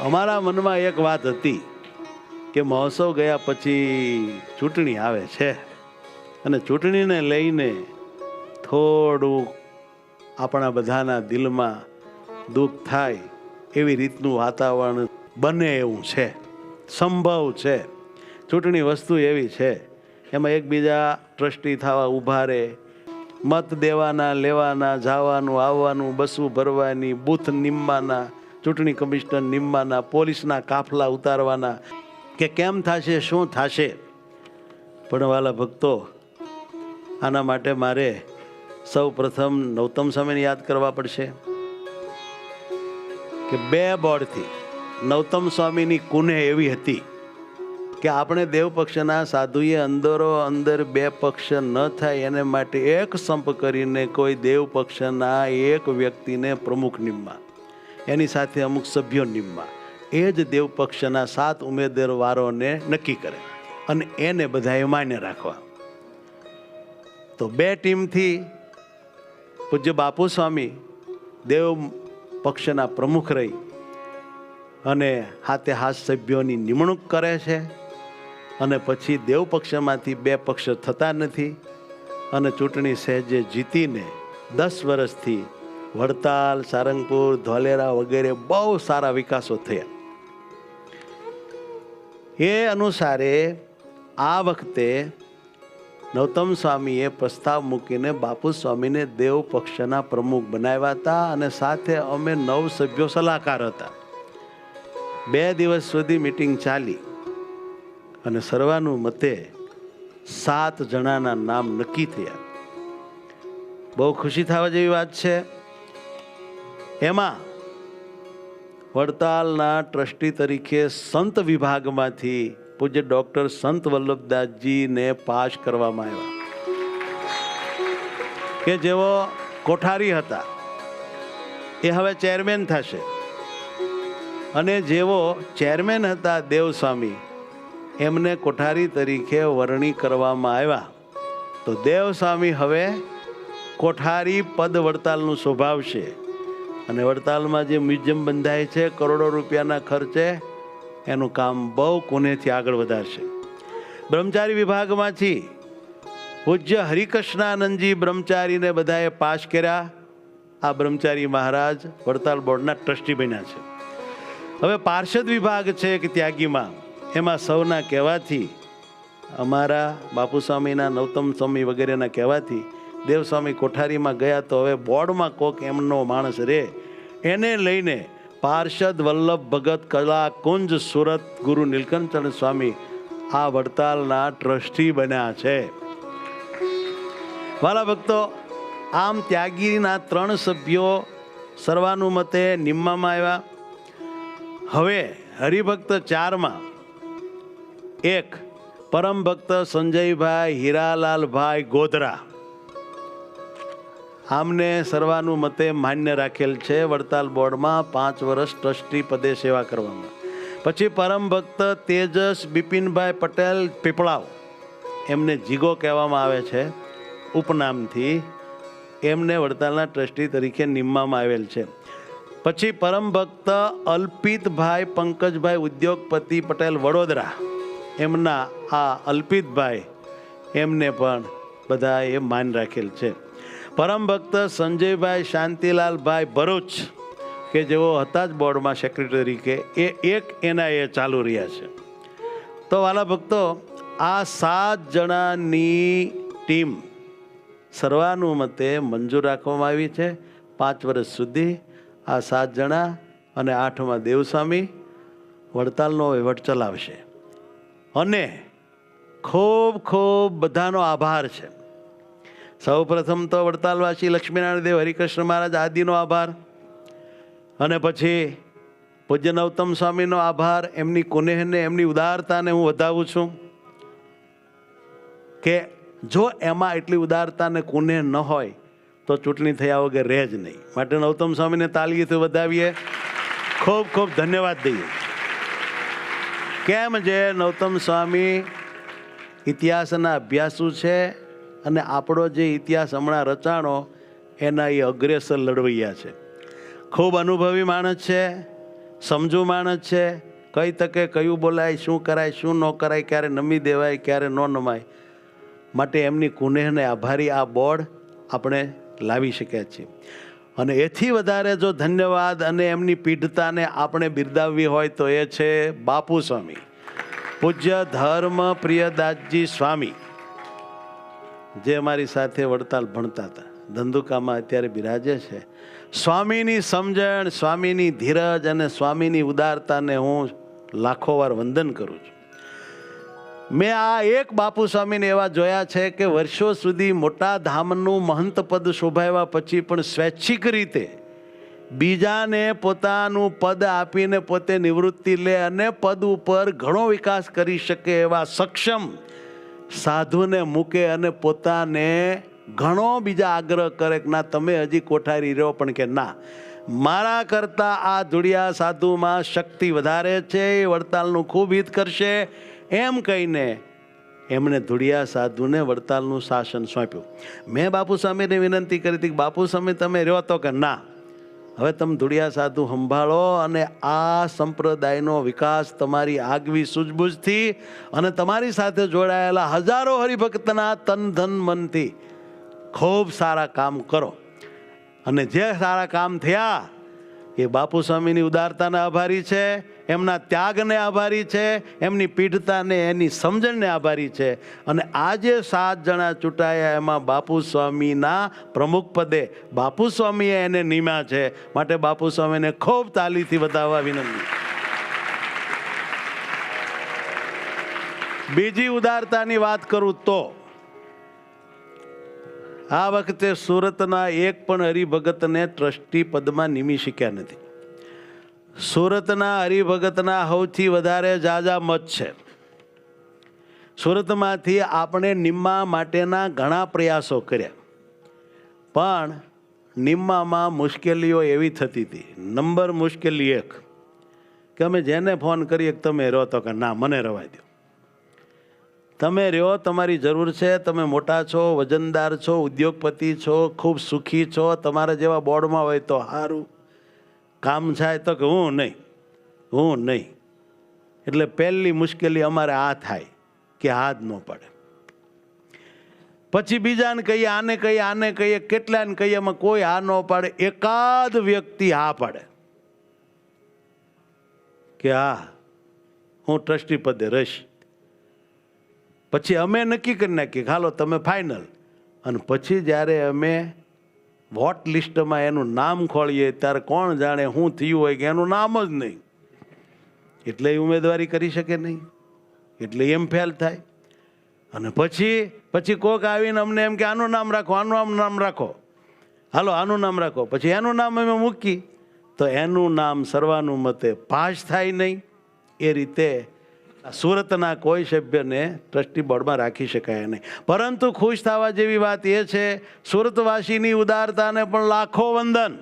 અમારા મનમાં એક વાત હતી કે મહોત્સવ ગયા પછી ચૂંટણી આવે છે અને ચૂંટણીને લઈને થોડું આપણા બધાના દિલમાં દુઃખ થાય એવી રીતનું વાતાવરણ બને એવું છે, સંભવ છે. ચૂંટણી વસ્તુ એવી છે, એમાં એકબીજા ટ્રસ્ટી થવા ઊભા રહે, મત દેવાના, લેવાના, જવાનું, આવવાનું બસું ભરવાની, બૂથ નિમવાના ચૂંટણી કમિશનર નિમવાના પોલીસના કાફલા ઉતારવાના કે કેમ થશે, શું થશે? પણ વાલા ભક્તો, આના માટે મારે સૌ પ્રથમ નવતમ સમયને યાદ કરવા પડશે કે બે બોર્ડથી નવતમ સ્વામીની કુને એવી હતી કે આપણે દેવ પક્ષના સાધુએ અંદરો અંદર બે પક્ષ ન થાય એને માટે એક સંપ કરીને કોઈ દેવ પક્ષના એક વ્યક્તિને પ્રમુખ નિમવા. એની સાથે અમુક સભ્યો નિમવા એ જ દેવ પક્ષના સાત ઉમેદવારોને નક્કી કરે અને એને બધાએ માન્ય રાખવા. તો બે ટીમથી પૂજ્ય બાપુ સ્વામી દેવ પક્ષના પ્રમુખ રહી અને હાથે હાથ સભ્યોની નિમણૂક કરે છે અને પછી દેવ પક્ષમાંથી બે પક્ષ થતા નથી અને ચૂંટણી સહેજે જીતીને દસ વર્ષથી વડતાલ, સારંગપુર, ધોલેરા વગેરે બહુ સારા વિકાસો થયા. એ અનુસારે આ વખતે નૌતમ સ્વામીએ પ્રસ્તાવ મૂકીને બાપુ સ્વામીને દેવ પક્ષના પ્રમુખ બનાવ્યા હતા અને સાથે અમે નવ સભ્યો સલાહકાર હતા. બે દિવસ સુધી મિટિંગ ચાલી અને સર્વાનુમતે સાત જણાના નામ નક્કી થયા. બહુ ખુશી થવા જેવી વાત છે. એમાં વડતાલના ટ્રસ્ટી તરીકે સંત વિભાગમાંથી પૂજ્ય ડૉક્ટર સંત વલ્લભદાસજીને પાસ કરવામાં આવ્યા. કે જેઓ કોઠારી હતા, એ હવે ચેરમેન થશે. અને જેઓ ચેરમેન હતા દેવસ્વામી, એમને કોઠારી તરીકે વરણી કરવામાં આવ્યા. તો દેવસ્વામી હવે કોઠારી પદ વડતાલનું સ્વભાવશે અને વડતાલમાં જે મ્યુઝિયમ બંધાય છે, કરોડો રૂપિયાના ખર્ચે એનું કામ બહુ કોનેથી આગળ વધારશે. બ્રહ્મચારી વિભાગમાંથી પૂજ્ય હરિકૃષ્ણાનંદજી બ્રહ્મચારીને બધાએ પાસ કર્યા. આ બ્રહ્મચારી મહારાજ વડતાલ બોર્ડના ટ્રસ્ટી બન્યા છે. હવે પાર્ષદ વિભાગ છે કે ત્યાગીમાં, એમાં સૌના કહેવાથી, અમારા બાપુ સ્વામીના નવતમ સ્વામી વગેરેના કહેવાથી દેવસ્વામી કોઠારીમાં ગયા તો હવે બોર્ડમાં કોક એમનો માણસ રહે એને લઈને પાર્ષદ વલ્લભ ભગત કલા કુંજ સુરત ગુરુ નીલકંઠચંદ સ્વામી આ વડતાલના ટ્રસ્ટી બન્યા છે. વાલા ભક્તો, આમ ત્યાગીના ત્રણ સભ્યો સર્વાનુમતે નિમવામાં આવ્યા. હવે હરિભક્ત ચારમાં એક પરમ ભક્ત સંજયભાઈ હીરાલાલભાઈ ગોધરા. આમને સર્વાનુમતે માન્ય રાખેલ છે વડતાલ બોર્ડમાં પાંચ વર્ષ ટ્રસ્ટી પદે સેવા કરવામાં. પછી પરમ ભક્ત તેજસ બિપિનભાઈ પટેલ પીપળાવ. એમને જીગો કહેવામાં આવે છે. ઉપનામથી એમને વડતાલના ટ્રસ્ટી તરીકે નિમવામાં આવેલ છે. પછી પરમ ભક્ત અલ્પિતભાઈ પંકજભાઈ ઉદ્યોગપતિ પટેલ વડોદરા. એમના આ અલ્પિતભાઈ એમને પણ બધાએ માન રાખેલ છે. પરમ ભક્ત સંજયભાઈ શાંતિલાલભાઈ ભરૂચ, કે જેઓ હતા જ બોર્ડમાં સેક્રેટરી કે, એ એક એના એ ચાલુ રહ્યા છે. તો વાલા ભક્તો, આ સાત જણાની ટીમ સર્વાનુમતે મંજૂર રાખવામાં આવી છે. પાંચ વર્ષ સુધી આ સાત જણા અને આઠમાં દેવસ્વામી વડતાલનો વહીવટ ચલાવશે. અને ખૂબ ખૂબ બધાનો આભાર છે. સૌ પ્રથમ તો વડતાલવાસી લક્ષ્મીનારાયણ દેવ હરિકૃષ્ણ મહારાજ આદિનો આભાર. અને પછી પૂજ્ય નવતમ સ્વામીનો આભાર, એમની કુનેહને, એમની ઉદારતાને હું વધાવું છું કે જો એમાં એટલી ઉદારતાને કુનેહ ન હોય, તો ચૂંટણી થયા વગર રહે જ નહીં. માટે નવતમ સ્વામીને તાલીથી વધાવીએ. ખૂબ ખૂબ ધન્યવાદ દઈએ. કેમ જે નવતમ સ્વામી ઇતિહાસના અભ્યાસુ છે અને આપણો જે ઇતિહાસ હમણાં રચાણો, એના એ અગ્રેસર લડવૈયા છે. ખૂબ અનુભવી માણસ છે, સમજુ માણસ છે, કઈ તકે કયું બોલાય, શું કરાય, શું ન કરાય, ક્યારે નમી દેવાય, ક્યારે ન નમાય, માટે એમની કુનેહને આભારી આ બોર્ડ આપણે લાવી શક્યા છીએ. અને એથી વધારે જો ધન્યવાદ અને એમની પીઢતાને આપણે બિરદાવવી હોય તો એ છે બાપુ સ્વામી પૂજ્ય ધર્મ પ્રિયદાસજી સ્વામી. જે અમારી સાથે વડતાલ ભણતા હતા. ધંધુકામાં અત્યારે બિરાજે છે. સ્વામીની સમજણ, સ્વામીની ધીરજ અને સ્વામીની ઉદારતાને હું લાખો વાર વંદન કરું છું. મેં આ એક બાપુ સ્વામીને એવા જોયા છે કે વર્ષો સુધી મોટા ધામનું મહંત પદ શોભાવ્યા પછી પણ સ્વૈચ્છિક રીતે બીજાને પોતાનું પદ આપીને પોતે નિવૃત્તિ લે અને પદ ઉપર ઘણો વિકાસ કરી શકે એવા સક્ષમ સાધુને મૂકે અને પોતાને ઘણો બીજા આગ્રહ કરે કે ના, તમે હજી કોઠારી રહ્યો પણ કે ના. મારા કરતાં આ ધુડિયા સાધુમાં શક્તિ વધારે છે, એ વડતાલનું ખૂબ હિત કરશે. એમ કહીને એમણે ધુડિયા સાધુને વડતાલનું શાસન સોંપ્યું. મેં બાપુ સ્વામીને વિનંતી કરી હતી કે બાપુ સ્વામી તમે રહ્યો તો કે ના? હવે તમે ધુડિયા સાધુ સંભાળો અને આ સંપ્રદાયનો વિકાસ તમારી આગવી સૂઝબૂઝથી અને તમારી સાથે જોડાયેલા હજારો હરિભક્તના તન ધન મનથી ખૂબ સારા કામ કરો. અને જે સારા કામ થયા એ બાપુ સ્વામીની ઉદારતાને આભારી છે, એમના ત્યાગને આભારી છે, એમની પીઢતાને, એની સમજણને આભારી છે. અને આજે સાત જણા ચૂંટાયા, એમાં બાપુ સ્વામીના પ્રમુખ પદે બાપુ સ્વામીએ એને નિમ્યા છે. માટે બાપુ સ્વામીને ખૂબ તાલીથી બતાવવા વિનંતી. બીજી ઉદારતાની વાત કરું તો આ વખતે સુરતના એક પણ હરિભગતને ટ્રસ્ટી પદમાં નિમી શક્યા નથી. સુરતના હરિભગતના સૌથી વધારે જાજા મત છે. સુરતમાંથી આપણે નિમ્મા માટેના ઘણા પ્રયાસો કર્યા. પણ નિમ્મામાં મુશ્કેલીઓ એવી થતી હતી. નંબર મુશ્કેલી એક. કે અમે જેને ફોન કરીએ તમે રહો તો કે ના, મને રવા દો. તમે રહ્યો, તમારી જરૂર છે, તમે મોટા છો, વજનદાર છો, ઉદ્યોગપતિ છો, ખૂબ સુખી છો, તમારા જેવા બોર્ડમાં હોય તો સારું કામ થાય તો કે હું નહીં હું નહીં. એટલે પહેલી મુશ્કેલી અમારે આ થાય કે હાથ ન પડે. પછી બીજાને કહીએ, આને કહીએ આને કહીએ, કેટલાને કહીએ, એમાં કોઈ હા ન પાડે, એકાદ વ્યક્તિ હા પાડે. કે હા, હું ટ્રસ્ટી પદે રહીશ. પછી અમે નક્કી કરી નાખીએ હાલો તમે ફાઇનલ અને પછી જ્યારે અમે વોટ લિસ્ટમાં એનું નામ ખોળીએ, ત્યારે કોણ જાણે શું થયું હોય કે એનું નામ જ નહીં. એટલે એ ઉમેદવારી કરી શકે નહીં. એટલે એમ ફેલ થાય. અને પછી પછી કોક આવીને અમને એમ કે, આનું નામ રાખો, આનું આમ નામ રાખો. હાલો, આનું નામ રાખો. પછી એનું નામ અમે મૂકી તો એનું નામ સર્વાનુમતે પાસ થાય નહીં. એ રીતે સુરતના કોઈ સભ્યને ટ્રસ્ટી બોર્ડમાં રાખી શકાય નહીં. પરંતુ ખુશ થવા જેવી વાત એ છે, સુરતવાસીની ઉદારતાને પણ લાખો વંદન.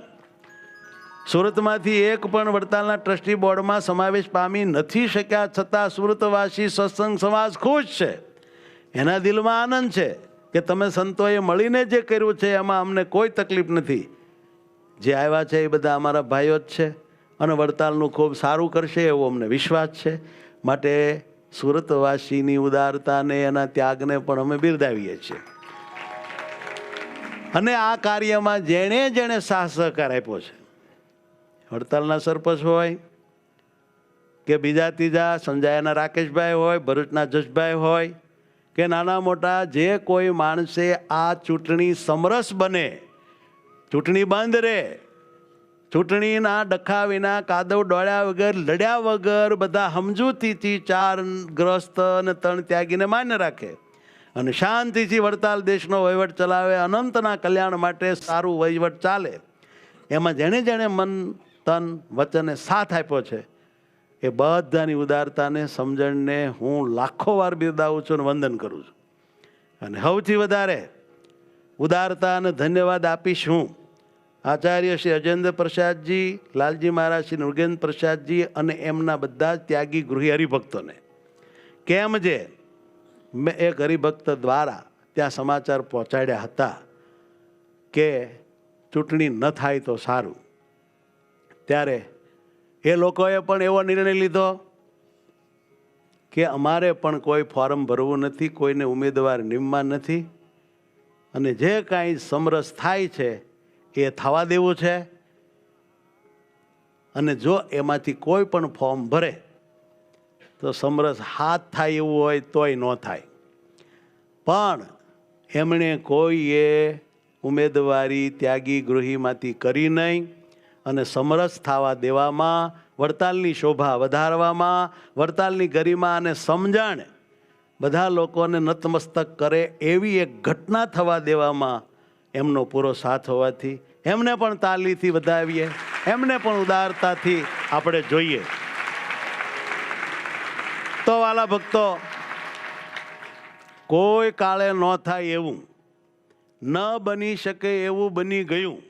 સુરતમાંથી એક પણ વડતાલના ટ્રસ્ટી બોર્ડમાં સમાવેશ પામી નથી શક્યા છતાં સુરતવાસી સત્સંગ સમાજ ખુશ છે. એના દિલમાં આનંદ છે કે તમે સંતોએ મળીને જે કર્યું છે એમાં અમને કોઈ તકલીફ નથી. જે આવ્યા છે એ બધા અમારા ભાઈઓ જ છે અને વડતાલનું ખૂબ સારું કરશે એવો અમને વિશ્વાસ છે. માટે સુરતવાસીની ઉદારતાને એના ત્યાગને પણ અમે બિરદાવીએ છીએ. અને આ કાર્યમાં જેણે જેણે સાહ સહકાર આપ્યો છે, હડતાલના સરપંચ હોય કે બીજા ત્રીજા, સંજાયાના રાકેશભાઈ હોય, ભરૂચના જશભાઈ હોય કે નાના મોટા જે કોઈ માણસે આ ચૂંટણી સમરસ બને, ચૂંટણી બંધ રહે ચૂંટણીના ડખા વિના કાદવ ડોળ્યા વગર, લડ્યા વગર બધા સમજૂતીથી ચાર ગ્રસ્ત અને તણ ત્યાગીને માન્ય રાખે. અને શાંતિથી વડતાલ દેશનો વહીવટ ચલાવે, અનંતના કલ્યાણ માટે સારું વહીવટ ચાલે. એમાં જેણે જેણે મન, તન, વચને સાથ આપ્યો છે, એ બધાની ઉદારતાને સમજણને હું લાખો વાર બિરદાવું છું અને વંદન કરું છું. અને સૌથી વધારે ઉદારતા અને ધન્યવાદ આપીશ હું. આચાર્ય શ્રી અજેન્દ્ર પ્રસાદજી, લાલજી મહારાજ શ્રી નૃગેન્દ્ર પ્રસાદજી અને એમના બધા જ ત્યાગી ગૃહી હરિભક્તોને. કેમ જે મેં એક હરિભક્ત દ્વારા ત્યાં સમાચાર પહોંચાડ્યા હતા કે ચૂંટણી ન થાય તો સારું. ત્યારે એ લોકોએ પણ એવો નિર્ણય લીધો કે અમારે પણ કોઈ ફોર્મ ભરવું નથી, કોઈને ઉમેદવાર નિમવા નથી. અને જે કાંઈ સમરસ થાય છે એ થવા દેવું છે? અને જો એમાંથી કોઈ પણ ફોર્મ ભરે, તો સમરસ હાથ થાય એવું હોય તોય ન થાય. પણ એમણે કોઈએ ઉમેદવારી ત્યાગી ગૃહીમાંથી કરી નહીં અને સમરસ થવા દેવામાં, વડતાલની શોભા વધારવામાં, વડતાલની ગરિમા અને સમજણ બધા લોકોને નતમસ્તક કરે એવી એક ઘટના થવા દેવામાં એમનો પૂરો સાથ હોવાથી એમને પણ તાલીથી વધાવીએ, એમને પણ ઉદારતાથી આપણે જોઈએ. તો વાલા ભક્તો, કોઈ કાળે ન થાય એવું. ન બની શકે એવું બની ગયું.